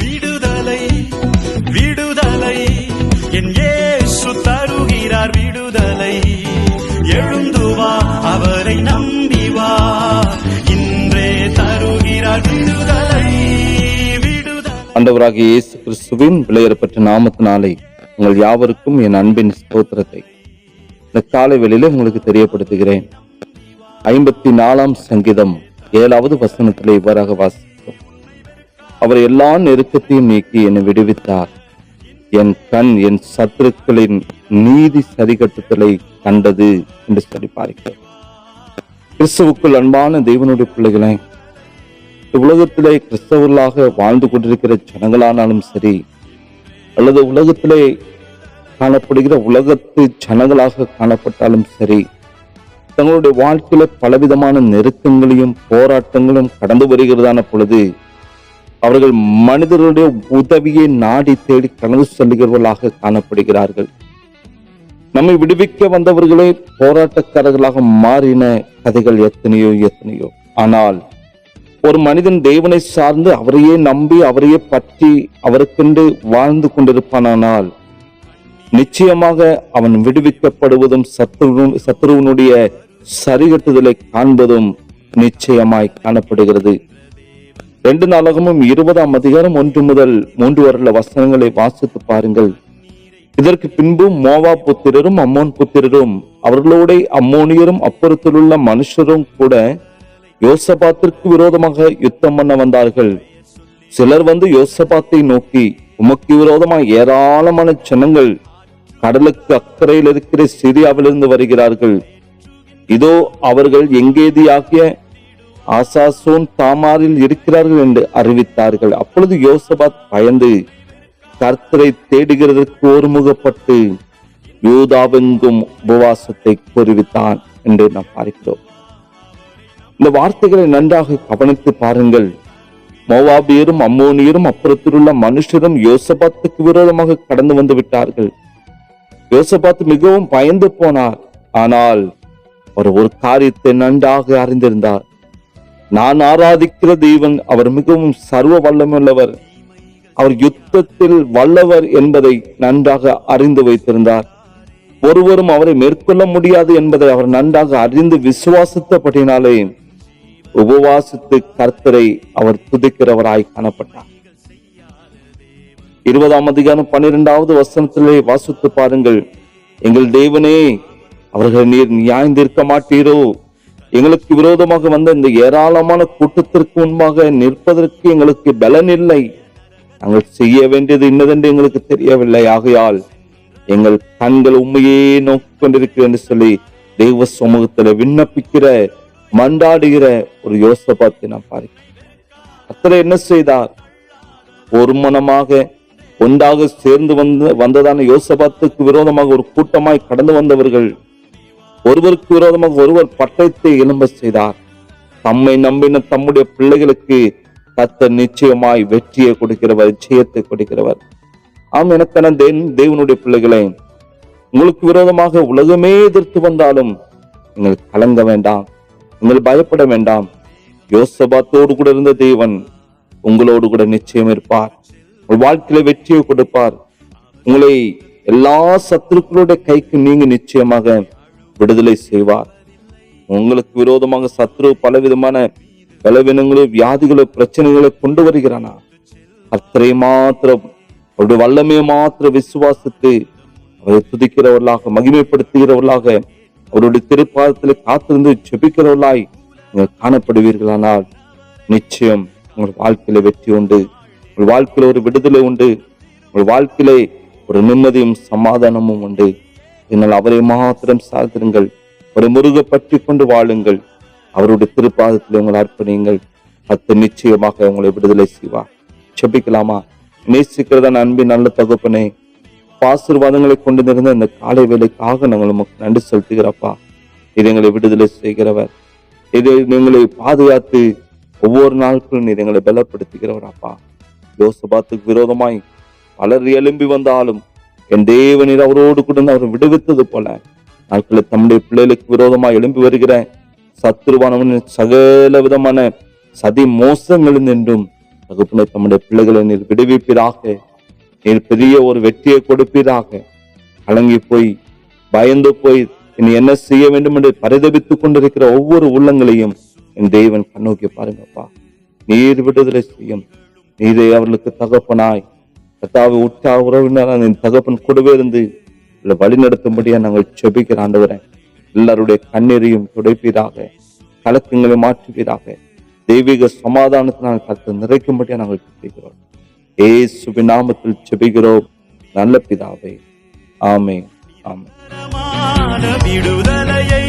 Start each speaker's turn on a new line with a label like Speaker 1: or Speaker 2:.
Speaker 1: விடுதலை விடுதலை. என் ஏசு தருகிறார் விடுதலை. எழுந்துவா அவரை நம்பிவா இன்றே தருகிறார் விடுதலை விடுதலை.
Speaker 2: இயேசு கிறிஸ்துவின் விளையாடப்பட்ட நாமத்தினாலே உங்கள் யாவருக்கும் என் அன்பின் ஸ்தோத்திரத்தை. இந்த காலை வேளையில உங்களுக்கு தெரியப்படுத்துகிறேன். ஐம்பத்தி நாலாம் சங்கீதம் ஏழாவது வசனத்திலே இவ்வாறாக வாசி அவர் எல்லா நெருக்கத்தையும் நீக்கி என்னை விடுவித்தார். என் கண் என் சத்துருக்களின் நீதி சரிகட்டுதலை கண்டது என்று சொல்லி பார்க்கிறோம் கிறிஸ்துவுக்குள் அன்பான தெய்வனுடைய பிள்ளைகளை உலகத்திலே கிறிஸ்தவர்களாக வாழ்ந்து கொண்டிருக்கிற ஜனங்களானாலும் சரி அல்லது உலகத்திலே காணப்படுகிற உலகத்து ஜனங்களாக காணப்பட்டாலும் சரி தங்களுடைய வாழ்க்கையில பலவிதமான நெருக்கங்களையும் போராட்டங்களும் கடந்து வருகிறதான பொழுது அவர்கள் மனிதர்களுடைய உதவியை நாடி தேடி கனவு செல்கிறவர்களாக காணப்படுகிறார்கள். நம்மை விடுவிக்க வந்தவர்களே போராட்டக்காரர்களாக மாறின கதைகள் எத்தனையோ எத்தனையோ. ஆனால் ஒரு மனிதன் தேவனை சார்ந்து அவரையே நம்பி அவரையே பற்றி அவருக்கென்று வாழ்ந்து கொண்டிருப்பானால் நிச்சயமாக அவன் விடுவிக்கப்படுவதும் சத்ரு சத்ருவனுடைய சரிகட்டுதலை காண்பதும் நிச்சயமாய் காணப்படுகிறது. ரெண்டு நாளகமும் இருபதாம் அதிகாரம் ஒன்று முதல் மூன்று வரல வசனங்களை வாசித்து பாருங்கள். இதற்கு பின்பு மோவா புத்திரரும் அம்மோன் புத்திரரும் அவர்களோட அம்மோனியரும் அப்புறத்திலுள்ள மனுஷரும் கூட யோசபாத்திற்கு விரோதமாக யுத்தம் பண்ண வந்தார்கள். சிலர் வந்து யோசபாத்தை நோக்கி உமக்கு விரோதமாக ஏராளமான ஜனங்கள் கடலுக்கு அக்கறையில் இருக்கிற சிரியாவிலிருந்து வருகிறார்கள். இதோ அவர்கள் எங்கேதியாகிய ஆசாசோன் தாமாரில் இருக்கிறார்கள் என்று அறிவித்தார்கள். அப்பொழுது யோசபாத் பயந்து கர்த்தரை தேடுகிறதற்கு ஒருமுகப்பட்டு யூதாவெங்கும் உபவாசத்தை தெரிவித்தான் என்று நாம் பார்க்கிறோம். இந்த வார்த்தைகளை நன்றாக கவனித்து பாருங்கள். மோவாபியரும் அம்மோனியரும் அப்புறத்திலுள்ள மனுஷரும் யோசபாத்துக்கு விரோதமாக கடந்து வந்து விட்டார்கள். யோசபாத் மிகவும் பயந்து போனார். ஆனால் அவர் ஒரு காரியத்தை நன்றாக அறிந்திருந்தார். நான் ஆராதிக்கிற தெய்வன் அவர் மிகவும் சர்வ வல்லமுள்ளவர். அவர் யுத்தத்தில் வல்லவர் என்பதை நன்றாக அறிந்து வைத்திருந்தார். ஒருவரும் அவரை மேற்கொள்ள முடியாது என்பதை அவர் நன்றாக அறிந்து விசுவாசித்தபடினாலே உபவாசித்து கர்த்தரை அவர் துதிக்கிறவராய் காணப்பட்டார். இருபதாம் அதிகாரம் பன்னிரெண்டாவது வசனத்திலே வாசித்து பாருங்கள். எங்கள் தேவனே அவர்கள் நீர் நியாய்ந்திருக்க மாட்டீரோ? எங்களுக்கு விரோதமாக வந்த இந்த ஏராளமான கூட்டத்திற்கு முன்பாக நிற்பதற்கு எங்களுக்கு பலன் இல்லை நாங்கள் செய்ய வேண்டியது இன்னதென்று எங்களுக்கு தெரியவில்லை. ஆகையால் எங்கள் கண்கள் உண்மையே நோக்கி கொண்டிருக்கிறது என்று சொல்லி தெய்வ சமூகத்துல விண்ணப்பிக்கிற மண்டாடுகிற ஒரு யோசபாத்தை நான் பார்க்கிறேன் அத்தனை என்ன செய்தார்? ஒரு மனமாக ஒன்றாக சேர்ந்து வந்து வந்ததான யோசபாத்துக்கு விரோதமாக ஒரு கூட்டமாய் கடந்து வந்தவர்கள் ஒருவருக்கு விரோதமாக ஒருவர் பட்டயத்தை எழும்ப செய்தார். தம்மை நம்பின தம்முடைய பிள்ளைகளுக்கு கத்த நிச்சயமாய் வெற்றியை கொடுக்கிறவர் ஜெயத்தை கொடுக்கிறவர். ஆம் எனக்கென தேவன் தேவனுடைய பிள்ளைகளே உங்களுக்கு விரோதமாக உலகமே எதிர்த்து வந்தாலும் நீங்கள் கலங்க வேண்டாம் நீங்கள் பயப்பட வேண்டாம். யோசபாத்தோடு கூட இருந்த தேவன் உங்களோடு கூட நிச்சயம் இருப்பார். உங்கள் வாழ்க்கையில வெற்றியை கொடுப்பார். உங்களை எல்லா சத்துருக்களுடைய கைக்கு நீங்க நிச்சயமாக விடுதலை செய்வார். உங்களுக்கு விரோதமாக சத்ரு பலவிதமான பலவீனங்களோ வியாதிகளோ பிரச்சனைகளை கொண்டு வருகிறானா? அத்தனை மாத்திரம் அவருடைய வல்லமையை மாத்திர விசுவாசித்து அவரை துதிக்கிறவர்களாக மகிமைப்படுத்துகிறவர்களாக அவருடைய திருப்பாதத்தில் காத்திருந்து ஜெபிக்கிறவர்களாய் நீங்கள் காணப்படுவீர்களானால் நிச்சயம் உங்கள் வாழ்க்கையில வெற்றி உண்டு. உங்கள் வாழ்க்கையில ஒரு விடுதலை உண்டு. உங்கள் வாழ்க்கையிலே ஒரு நிம்மதியும் சமாதானமும் உண்டு. என்னால் அவரை மாத்திரம் சார்ந்திருங்கள் அவரை முருக பற்றி கொண்டு வாழுங்கள். அவருடைய திருப்பாதத்தில் உங்களை அர்ப்பணியுங்கள். அத்து நிச்சயமாக உங்களை விடுதலை செய்வா செபிக்கலாமா நேசிக்கிறதான அன்பின் நல்ல தகுப்பனே. ஆசீர்வாதங்களை கொண்டு நிறைந்த இந்த காலை வேலைக்காக நாங்கள் உமக்கு நன்றி செலுத்துகிறப்பா. இது எங்களை விடுதலை செய்கிறவர். இது எங்களை பாதுகாத்து ஒவ்வொரு நாட்களும் நீர் எங்களை பலப்படுத்துகிறவர் அப்பா யோசபாத்துக்கு விரோதமாய் பலர் எழும்பி வந்தாலும் என் தேவனீர் அவரோடு கூட அவர் விடுவித்தது போல நாட்களில் தம்முடைய பிள்ளைகளுக்கு விரோதமாக எழும்பி வருகிற சத்துருவானவன் சகல விதமான சதி மோசங்கள் நின்றும் தகப்பனை தம்முடைய பிள்ளைகளை நீர் விடுவிப்பீராக. நீர் பெரிய ஒரு வெற்றியை கொடுப்பீராக. கலங்கி போய் பயந்து போய் இனி என்ன செய்ய வேண்டும் என்று பரிதபித்துக் கொண்டிருக்கிற ஒவ்வொரு உள்ளங்களையும் என் தேவன் கண்ணோக்கி பாருங்கப்பா. நீர் விடுதலை செய்யும். நீரே அவர்களுக்கு தகப்பனாய். கத்தாவை உற்றா உறவினரான என் தகப்பன் கூடவே இருந்து இல்லை வழி நடத்தும்படியா நாங்கள் செபிக்கிற ஆண்டவரேன் எல்லாருடைய கண்ணீரையும் துடைப்பீராக கலக்கங்களை மாற்றுவீராக. தெய்வீக சமாதானத்தினால் கருத்து நிறைக்கும்படியா நாங்கள் செபிக்கிறோம் ஏசுவின் நாமத்தில் செபிக்கிறோம் நல்ல பிதாவே. ஆமே ஆமே
Speaker 1: விடுதலையை